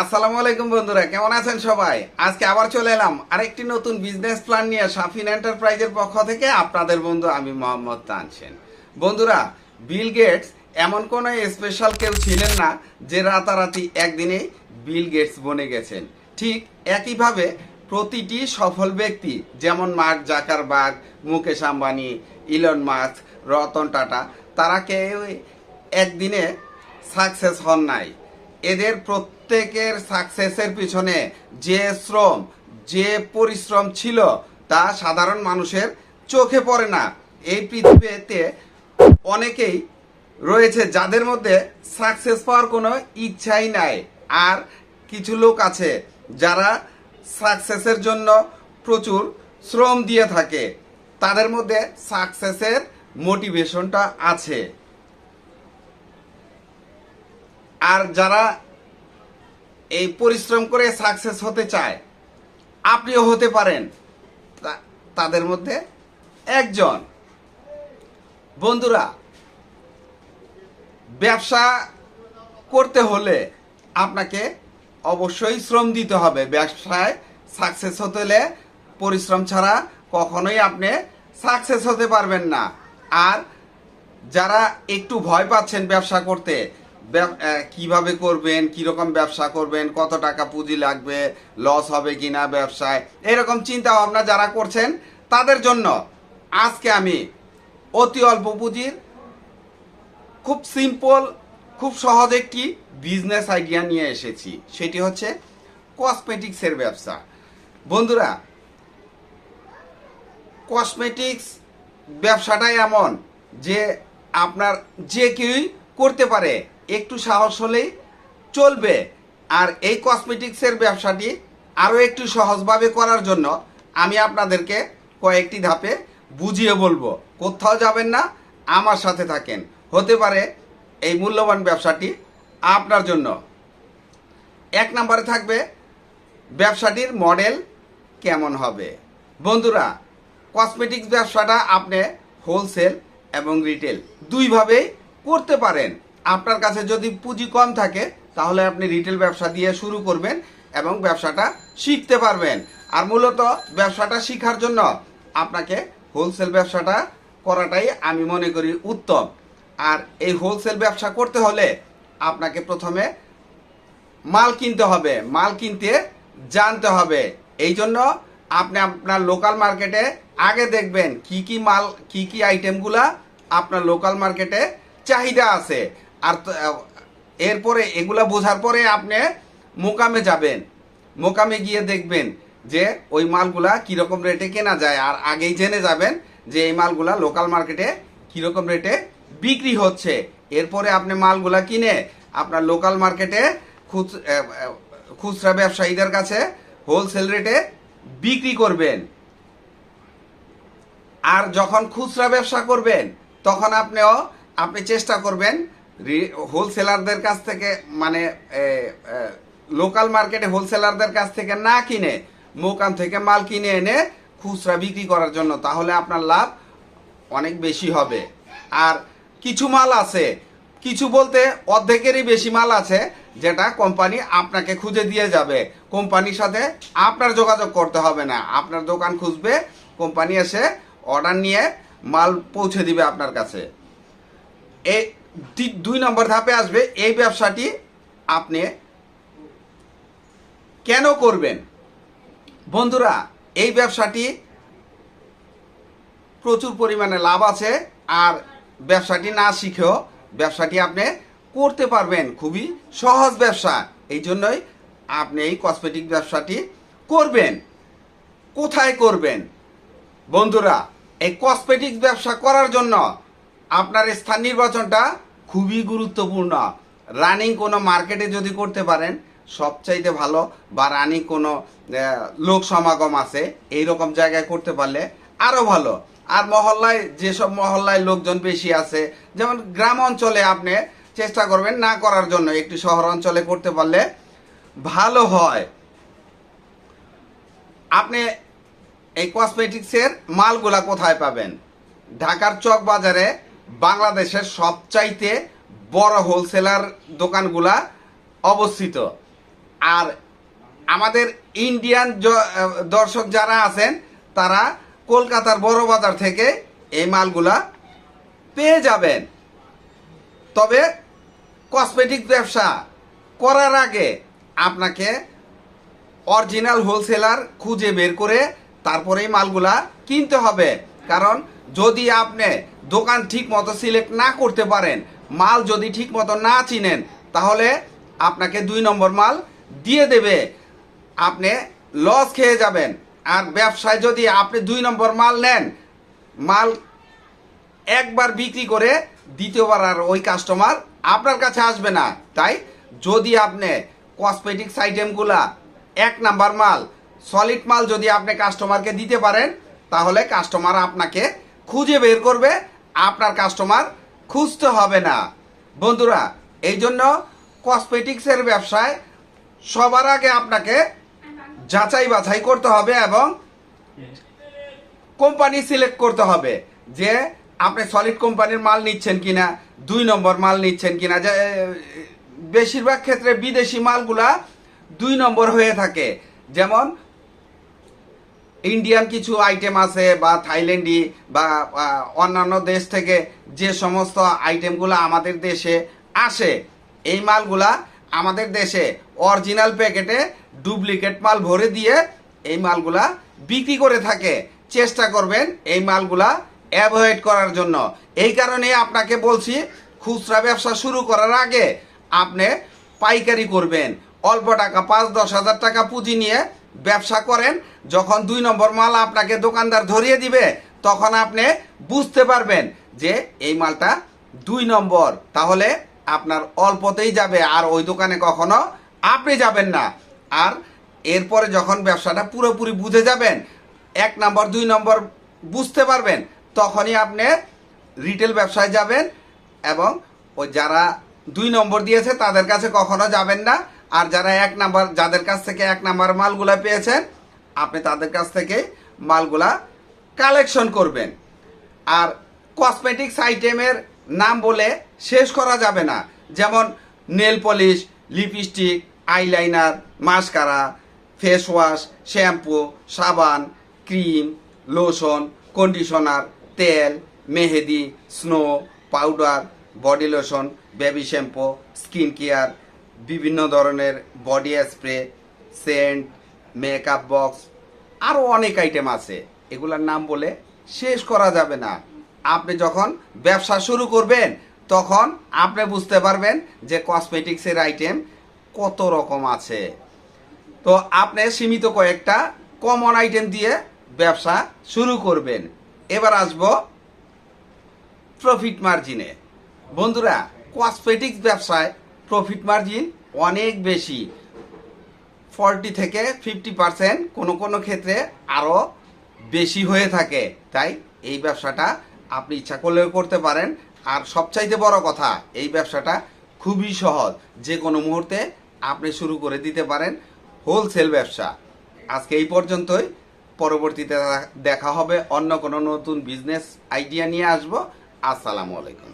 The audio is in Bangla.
আসসালামু আলাইকুম বন্ধুরা, কেমন আছেন সবাই? আজকে আবার চলে এলাম আরেকটি নতুন বিজনেস প্ল্যান নিয়ে সাফিন এন্টারপ্রাইজের পক্ষ থেকে আপনাদের বন্ধু আমি মোহাম্মদ তানসেন। বন্ধুরা বিল গেটস এমন কোনো স্পেশাল কেউ ছিলেন না যে রাতারাতি একদিনে বিল গেটস বনে গেছেন। ঠিক একইভাবে প্রতিটি সফল ব্যক্তি, যেমন Mark Zuckerberg Mukesh Ambani Elon Musk Ratan Tata, তারা কেউ একদিনে সাকসেস হন নাই। এদের প্রত্যেকের সাকসেসের পিছনে যে শ্রম, যে পরিশ্রম ছিল তা সাধারণ মানুষের চোখে পড়ে না। এই পৃথিবীতে অনেকেই রয়েছে যাদের মধ্যে সাকসেস পাওয়ার কোনো ইচ্ছাই নাই। আর কিছু লোক আছে যারা সাকসেসের জন্য প্রচুর শ্রম দিয়ে থাকে। তাদের মধ্যে সাকসেসের মোটিভেশনটা আছে। আর যারা এই পরিশ্রম করে সাকসেস হতে চায়, আপনিও হতে পারেন। তাদের মধ্যে একজন। বন্ধুরা, ব্যবসা করতে হলে আপনাকে অবশ্যই শ্রম দিতে হবে। ব্যবসায় সাকসেস হতে হলে পরিশ্রম ছাড়া কখনোই আপনি সাকসেস হতে পারবেন না। আর যারা একটু ভয় পাচ্ছেন ব্যবসা করতে কীভাবে করবেন, কীরকম ব্যবসা করবেন, কত টাকা পুঁজি লাগবে লস হবে কিনা ব্যবসায়, এরকম চিন্তা ভাবনা যারা করছেন, তাদের জন্য আজকে আমি অতি অল্প পুঁজির খুব সিম্পল খুব সহজ একটি বিজনেস আইডিয়া নিয়ে এসেছি। সেটি হচ্ছে কসমেটিক্সের ব্যবসা। বন্ধুরা কসমেটিক্স ব্যবসাটাই এমন যে আপনার যে কেউই করতে পারে। একটু সাহস হলেই চলবে। আর এই কসমেটিক্সের ব্যবসাটি আরও একটু সহজভাবে করার জন্য আমি আপনাদেরকে কয়েকটি ধাপে বুঝিয়ে বলব। কোথাও যাবেন না, আমার সাথে থাকেন। হতে পারে এই মূল্যবান ব্যবসাটি আপনার জন্য। এক নম্বরে থাকবে ব্যবসাটির মডেল কেমন হবে। বন্ধুরা কসমেটিক্স ব্যবসাটা আপনি হোলসেল এবং রিটেল দুইভাবেই করতে পারেন। আপনার কাছে যদি পুঁজি কম থাকে, তাহলে আপনি রিটেল ব্যবসা দিয়ে শুরু করবেন এবং ব্যবসাটা শিখতে পারবেন। আর মূলত ব্যবসাটা শেখার জন্য আপনাকে হোলসেল ব্যবসাটা করাটাই আমি মনে করি উত্তম। আর এই হোলসেল ব্যবসা করতে হলে আপনাকে প্রথমে মাল কিনতে হবে। মাল কিনতে জানতে হবে। এই জন্য আপনি আপনার লোকাল মার্কেটে আগে দেখবেন কি কি মাল, কি কি আইটেমগুলা আপনার লোকাল মার্কেটে চাহিদা আছে। আর এরপরে এগুলা বোঝার পরে আপনি মোকামে যাবেন। মোকামে গিয়ে দেখবেন যে ওই মালগুলা কীরকম রেটে কেনা যায়। আর আগেই জেনে যাবেন যে এই মালগুলা লোকাল মার্কেটে কীরকম রেটে বিক্রি হচ্ছে। এরপরে আপনি মালগুলা কিনে আপনার লোকাল মার্কেটে খুচরা ব্যবসায়ীদের কাছে হোলসেল রেটে বিক্রি করবেন। আর যখন খুচরা ব্যবসা করবেন, তখন আপনিও, আপনি চেষ্টা করবেন হোলসেলারদের কাছ থেকে মানে লোকাল মার্কেটে হোলসেলারদের কাছ থেকে না কিনে, মোকাম থেকে মাল কিনে এনে খুচরা বিক্রি করার জন্য, তাহলে আপনার লাভ অনেক বেশি হবে। আর কিছু মাল আছে, কিছু বলতে অর্ধেকেরই বেশি মাল আছে, যেটা কোম্পানি আপনাকে খুঁজে দিয়ে যাবে। কোম্পানির সাথে আপনার যোগাযোগ করতে হবে না। আপনার দোকান খুঁজবে কোম্পানি এসে অর্ডার নিয়ে মাল পৌঁছে দিবে আপনার কাছে। এই দুই নম্বর ধাপে আসবে, এই ব্যবসাটি আপনি কেন করবেন? বন্ধুরা, এই ব্যবসাটি প্রচুর পরিমাণে লাভ আছে, আর ব্যবসাটি না শিখেও ব্যবসাটি আপনি করতে পারবেন। খুবই সহজ ব্যবসা, এই জন্যই আপনি এই কসমেটিক ব্যবসাটি করবেন। কোথায় করবেন? বন্ধুরা, এই কসমেটিক্স ব্যবসা করার জন্য আপনার স্থান নির্বাচনটা খুবই গুরুত্বপূর্ণ। রানিং কোনো মার্কেটে যদি করতে পারেন, সবচাইতে ভালো, বা রানিং কোনো লোক সমাগম আছে এই রকম জায়গায় করতে পারলে আরও ভালো। আর মহল্লায়, যেসব মহল্লায় লোকজন বেশি আছে, যেমন গ্রাম অঞ্চলে আপনি চেষ্টা করবেন না করার জন্য, একটু শহর অঞ্চলে করতে পারলে ভালো হয়। আপনি এই কসমেটিক্সের মালগুলা কোথায় পাবেন? ঢাকার চক বাজারে বাংলাদেশের সবচাইতে বড় হোলসেলার দোকানগুলা অবস্থিত। আর আমাদের ইন্ডিয়ান দর্শক যারা আছেন, তারা কলকাতার বড় বাজার থেকে এই মালগুলা পেয়ে যাবেন। তবে কসমেটিক ব্যবসা করার আগে আপনাকে অরিজিনাল হোলসেলার খুঁজে বের করে তারপরেই মালগুলা কিনতে হবে। কারণ যদি আপনি দোকান ঠিক মতো সিলেক্ট না করতে পারেন, মাল যদি ঠিক মতো না চিনেন, তাহলে আপনাকে দুই নম্বর মাল দিয়ে দেবে। আপনি লস খেয়ে যাবেন। আর ব্যবসায় যদি আপনি দুই নম্বর মাল নেন, মাল একবার বিক্রি করে দ্বিতীয়বার আর ওই কাস্টমার আপনার কাছে আসবে না। তাই যদি আপনি কসমেটিক্স আইটেমগুলা এক নাম্বার মাল সলিড মাল যদি আপনি কাস্টমারকে দিতে পারেন, তাহলে কাস্টমার আপনাকে খুঁজে বের করবে, আপনার কাস্টমার খুঁজতে হবে না। বন্ধুরা এই জন্য কসমেটিক্সের ব্যবসায় সবার আগে আপনাকে যাচাই বাছাই করতে হবে এবং কোম্পানি সিলেক্ট করতে হবে যে আপনি সলিড কোম্পানির মাল নিচ্ছেন কিনা, দুই নম্বর মাল নিচ্ছেন কিনা। যে বেশিরভাগ ক্ষেত্রে বিদেশি মালগুলা দুই নম্বর হয়ে থাকে। যেমন ইন্ডিয়ান কিছু আইটেম আছে বা থাইল্যান্ডি বা অন্যান্য দেশ থেকে যে সমস্ত আইটেমগুলো আমাদের দেশে আসে, এই মালগুলা আমাদের দেশে অরিজিনাল প্যাকেটে ডুপ্লিকেট মাল ভরে দিয়ে এই মালগুলা বিক্রি করে থাকে। চেষ্টা করবেন এই মালগুলা অ্যাভয়েড করার জন্য। এই কারণে আপনাকে বলছি, খুচরা ব্যবসা শুরু করার আগে আপনি পাইকারি করবেন। অল্প টাকা, পাঁচ দশ হাজার টাকা পুঁজি নিয়ে ব্যবসা করেন, যখন দুই নম্বর মাল আপনাকে দোকানদার ধরিয়ে দিবে, তখন আপনি বুঝতে পারবেন যে এই মালটা দুই নম্বর। তাহলে আপনার অল্পতেই যাবে, আর ওই দোকানে কখনো আপনি যাবেন না। আর এরপরে যখন ব্যবসাটা পুরোপুরি বুঝে যাবেন, এক নম্বর, দুই নম্বর বুঝতে পারবেন, তখনই আপনি রিটেল ব্যবসায় যাবেন এবং ওই যারা দুই নম্বর দিয়েছে, তাদের কাছে কখনো যাবেন না। আর যারা এক নাম্বার, যাদের কাছ থেকে এক নাম্বার মালগুলা পেয়েছেন, আপনি তাদের কাছ থেকে মালগুলা কালেকশন করবেন। আর কসমেটিক্স আইটেমের নাম বলে শেষ করা যাবে না। যেমন nail polish lipstick eyeliner mascara face wash shampoo সাবান ক্রিম লোশন কন্ডিশনার তেল, মেহেদি snow powder body lotion baby shampoo skin care বিভিন্ন ধরনের body spray scent makeup box আরও অনেক আইটেম আছে। এগুলার নাম বলে শেষ করা যাবে না। আপনি যখন ব্যবসা শুরু করবেন, তখন আপনি বুঝতে পারবেন যে কসমেটিক্সের আইটেম কত রকম আছে। তো আপনি সীমিত কয়েকটা কমন আইটেম দিয়ে ব্যবসা শুরু করবেন। এবার আসব প্রফিট মার্জিনে বন্ধুরা কসমেটিক্স ব্যবসায় প্রফিট মার্জিন অনেক বেশি। ফর্টি থেকে ফিফটি পার্সেন্ট কোনো কোনো ক্ষেত্রে আরও বেশি হয়ে থাকে। তাই এই ব্যবসাটা আপনি ইচ্ছা করলেও করতে পারেন। আর সবচাইতে বড় কথা, এই ব্যবসাটা খুবই সহজ। যে কোনো মুহূর্তে আপনি শুরু করে দিতে পারেন হোলসেল ব্যবসা। আজকে এই পর্যন্তই। পরবর্তীতে দেখা হবে অন্য কোনো নতুন বিজনেস আইডিয়া নিয়ে আসব। আসসালামু আলাইকুম।